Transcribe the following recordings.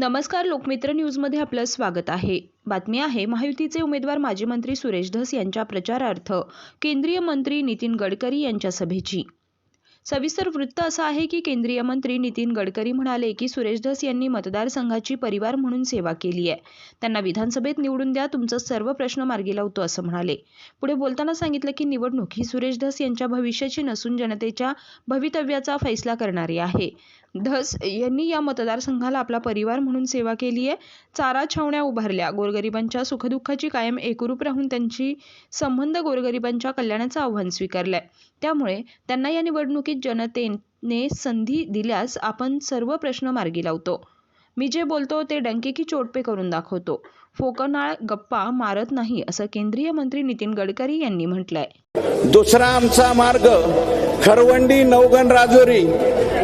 नमस्कार लोकमित्र न्यूजमध्ये आपलं स्वागत आहे. बातमी आहे महायुतीचे उमेदवार माजी मंत्री सुरेश धस यांच्या प्रचारार्थ केंद्रीय मंत्री नितीन गडकरी यांच्या सभेची. सविस्तर वृत्त असं आहे की केंद्रीय मंत्री नितीन गडकरी म्हणाले की सुरेश धस यांनी मतदारसंघाची परिवार म्हणून सेवा केली आहे. त्यांना विधानसभेत निवडून द्या तुमचा सर्व प्रश्न मार्गी लावतो असं म्हणाले. पुढे बोलताना सांगितलं की निवडणूक ही सुरेश धस यांच्या भविष्याची नसून जनतेच्या भवितव्याचा फैसला करणारी आहे. धस यांनी या मतदारसंघाला आपला परिवार म्हणून सेवा केली आहे. चारा छावण्या उभारल्या. गोरगरिबांच्या सुखदुःखाची कायम एकरूप राहून त्यांची संबंध गोरगरिबांच्या कल्याणाचं आव्हान स्वीकारलंय. त्यामुळे त्यांना या निवडणुकीत जनतेने संधी दिल्यास आपण सर्व प्रश्न मार्गी लावतो. मी जे बोलतो ते डंके की चोटपे करून दाखवतो. फोकनाळ गप्पा मारत नाही असं केंद्रीय मंत्री नितीन गडकरी यांनी म्हटलंय. दुसरा आमचा मार्ग खरवंडी नवगण राजोरी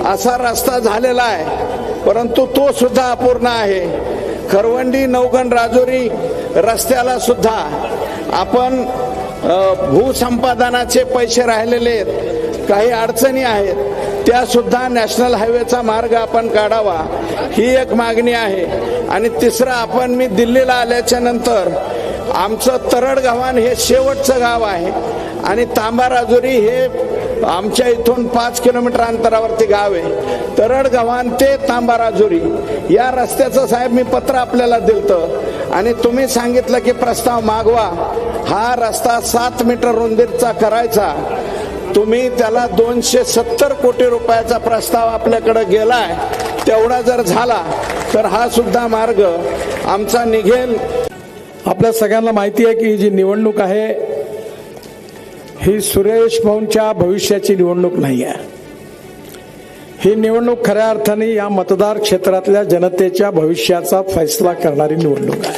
असा रस्ता झालेला आहे. परंतु तो सुद्धा अपूर्ण आहे. खरवंडी नवगण राजोरी रस्त्याला सुद्धा आपण भूसंपादनाचे पैसे राहिलेले आहेत. काही अडचणी आहेत. त्या सुद्धा नॅशनल हायवेचा मार्ग आपण काढावा. ही एक मागणी आहे. आणि तिसरं आपण मी दिल्लीला आल्याच्यानंतर आमचं तरड गव्हाण हे शेवटचं गाव आहे. आणि तांबा राजुरी हे आमच्या इथून पाच किलोमीटर अंतरावरती गाव आहे. तरड गव्हाण ते तांबा राजुरी या रस्त्याचं साहेब मी पत्र आपल्याला दिलतं. आणि तुम्ही सांगितलं की प्रस्ताव मागवा. हा रस्ता सात मीटर रुंदीचा करायचा. तुम्ही त्याला दोनशे सत्तर कोटी रुपयाचा प्रस्ताव आपल्याकडे गेलाय. तेवढा जर झाला तर हा सुद्धा मार्ग आमचा निघेल. आपल्या सगळ्यांना माहिती आहे की ही जी निवडणूक आहे ही सुरेश भाऊंच्या भविष्याची निवडणूक नाही आहे ही निवडणूक खऱ्या अर्थाने या मतदार क्षेत्रातल्या जनतेच्या भविष्याचा फैसला करणारी निवडणूक आहे.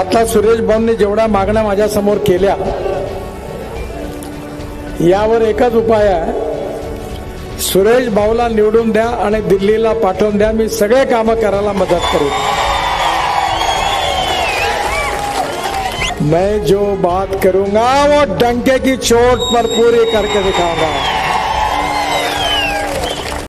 आता सुरेश भाऊंनी जेवढ्या मागण्या माझ्यासमोर केल्या यावर एकच उपाय आहे. सुरेश भाऊला निवडून द्या आणि दिल्लीला पाठवून द्या. मी सगळे कामं करायला मदत करू मैं जो बात करूंगा वो डंके की चोट पर पूरी करके दिखाऊंगा।